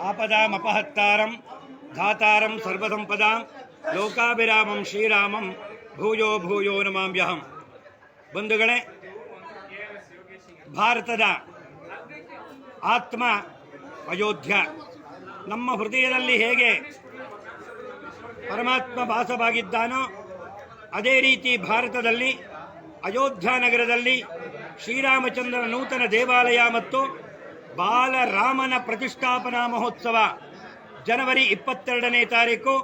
ಆಪದಾಮಪಹತ್ತಾರಂ ಧಾತಾರಂ ಸರ್ವಸಂಪದಾಂ ಲೋಕಾಭಿರಾಮಂ ಶ್ರೀರಾಮಂ ಭೂಯೋ ಭೂಯೋ ನಮಾಮ್ಯಹಂ ಬಂಧುಗಳೇ ಭಾರತದ ಆತ್ಮ ಅಯೋಧ್ಯ ನಮ್ಮ ಹೃದಯದಲ್ಲಿ ಹೇಗೆ ಪರಮಾತ್ಮ ಭಾಸವಾಗಿದ್ದಾನೋ ಅದೇ ರೀತಿ ಭಾರತದಲ್ಲಿ, ಅಯೋಧ್ಯ ನಗರದಲ್ಲಿ ಶ್ರೀರಾಮಚಂದ್ರನ ನೂತನ ದೇವಾಲಯ ಮತ್ತು ಬಾಲರಾಮನ ಪ್ರತಿಷ್ಠಾಪನಾ ಮಹೋತ್ಸವ, ಜನವರಿ ಇಪ್ಪತ್ತೆರಡನೇ ತಾರೀಕು,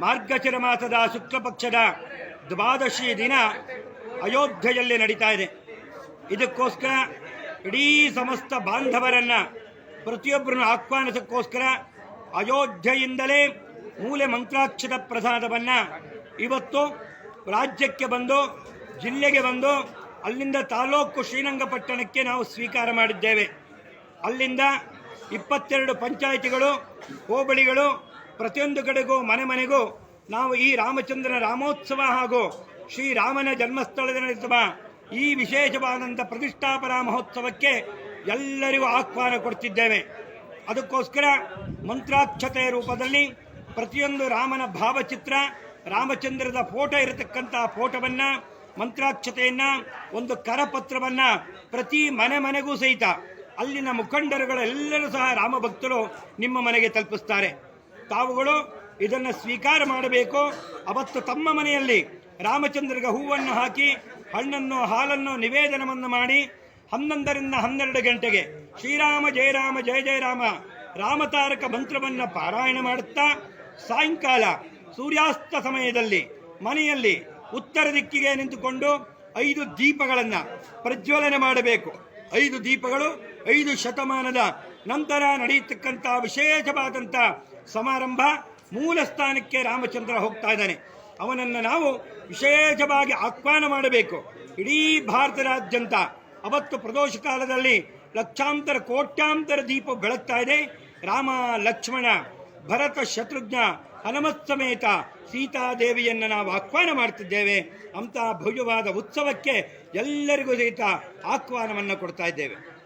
ಮಾರ್ಗಶಿರ ಮಾಸದ ಶುಕ್ಲ ಪಕ್ಷದ ದ್ವಾದಶಿ ದಿನ ಅಯೋಧ್ಯೆಯಲ್ಲಿ ನಡೀತಾ ಇದೆ. ಇದಕ್ಕೋಸ್ಕರ ಇಡೀ ಸಮಸ್ತ ಬಾಂಧವರನ್ನು ಪ್ರತಿಯೊಬ್ಬರನ್ನು ಆಹ್ವಾನಿಸಕ್ಕೋಸ್ಕರ ಅಯೋಧ್ಯೆಯಿಂದಲೇ ಮೂಲೆ ಮಂತ್ರಾಕ್ಷರ ಪ್ರಸಾದವನ್ನ ಇವತ್ತು ರಾಜ್ಯಕ್ಕೆ ಬಂದು, ಜಿಲ್ಲೆಗೆ ಬಂದು, ಅಲ್ಲಿಂದ ತಾಲೂಕು ಶ್ರೀರಂಗಪಟ್ಟಣಕ್ಕೆ ನಾವು ಸ್ವೀಕಾರ ಮಾಡಿದ್ದೇವೆ. ಅಲ್ಲಿಂದ ಇಪ್ಪತ್ತೆರಡು ಪಂಚಾಯಿತಿಗಳು, ಹೋಬಳಿಗಳು, ಪ್ರತಿಯೊಂದು ಕಡೆಗೂ ಮನೆ ಮನೆಗೂ ನಾವು ಈ ರಾಮಚಂದ್ರನ ರಾಮೋತ್ಸವ ಹಾಗೂ ಶ್ರೀರಾಮನ ಜನ್ಮಸ್ಥಳದ ನಡೆಸುವ ಈ ವಿಶೇಷವಾದಂಥ ಪ್ರತಿಷ್ಠಾಪನಾ ಮಹೋತ್ಸವಕ್ಕೆ ಎಲ್ಲರಿಗೂ ಆಹ್ವಾನ ಕೊಡ್ತಿದ್ದೇವೆ. ಅದಕ್ಕೋಸ್ಕರ ಮಂತ್ರಾಕ್ಷತೆಯ ರೂಪದಲ್ಲಿ ಪ್ರತಿಯೊಂದು ರಾಮನ ಭಾವಚಿತ್ರ, ರಾಮಚಂದ್ರದ ಫೋಟೋ ಇರತಕ್ಕಂಥ ಫೋಟೋವನ್ನು, ಮಂತ್ರಾಕ್ಷತೆಯನ್ನು, ಒಂದು ಕರಪತ್ರವನ್ನು ಪ್ರತಿ ಮನೆ ಮನೆಗೂ ಸಹಿತ ಅಲ್ಲಿನ ಮುಖಂಡರುಗಳೆಲ್ಲರೂ ಸಹ ರಾಮ ಭಕ್ತರು ನಿಮ್ಮ ಮನೆಗೆ ತಲುಪಿಸ್ತಾರೆ. ತಾವುಗಳು ಇದನ್ನು ಸ್ವೀಕಾರ ಮಾಡಬೇಕು. ಅವತ್ತು ತಮ್ಮ ಮನೆಯಲ್ಲಿ ರಾಮಚಂದ್ರಗೆ ಹೂವನ್ನು ಹಾಕಿ, ಹಣ್ಣನ್ನು, ಹಾಲನ್ನು ನಿವೇದನವನ್ನು ಮಾಡಿ ಹನ್ನೊಂದರಿಂದ ಹನ್ನೆರಡು ಗಂಟೆಗೆ ಶ್ರೀರಾಮ ಜಯರಾಮ ಜಯ ಜಯರಾಮ ರಾಮತಾರಕ ಮಂತ್ರವನ್ನು ಪಾರಾಯಣ ಮಾಡುತ್ತಾ ಸಾಯಂಕಾಲ ಸೂರ್ಯಾಸ್ತ ಸಮಯದಲ್ಲಿ ಮನೆಯಲ್ಲಿ ಉತ್ತರ ದಿಕ್ಕಿಗೆ ನಿಂತುಕೊಂಡು ಐದು ದೀಪಗಳನ್ನು ಪ್ರಜ್ವಲನೆ ಮಾಡಬೇಕು. ಐದು ದೀಪಗಳು ಐದು ಶತಮಾನದ ನಂತರ ನಡೆಯತಕ್ಕಂಥ ವಿಶೇಷವಾದಂಥ ಸಮಾರಂಭ ಮೂಲ ಸ್ಥಾನಕ್ಕೆ ರಾಮಚಂದ್ರ ಹೋಗ್ತಾ ಇದ್ದಾನೆ. ಅವನನ್ನು ನಾವು ವಿಶೇಷವಾಗಿ ಆಹ್ವಾನ ಮಾಡಬೇಕು. ಇಡೀ ಭಾರತದಾದ್ಯಂತ ಅವತ್ತು ಪ್ರದೋಷ ಕಾಲದಲ್ಲಿ ಲಕ್ಷಾಂತರ, ಕೋಟ್ಯಾಂತರ ದೀಪ ಬೆಳಗ್ತಾ ಇದೆ. ರಾಮ, ಲಕ್ಷ್ಮಣ, ಭರತ, ಶತ್ರುಘ್ನ, ಹನುಮತ್ ಸಮೇತ ಸೀತಾದೇವಿಯನ್ನು ನಾವು ಆಹ್ವಾನ ಮಾಡ್ತಿದ್ದೇವೆ. ಅಂತಹ ಭವ್ಯವಾದ ಉತ್ಸವಕ್ಕೆ ಎಲ್ಲರಿಗೂ ಸಹಿತ ಆಹ್ವಾನವನ್ನು ಕೊಡ್ತಾ ಇದ್ದೇವೆ.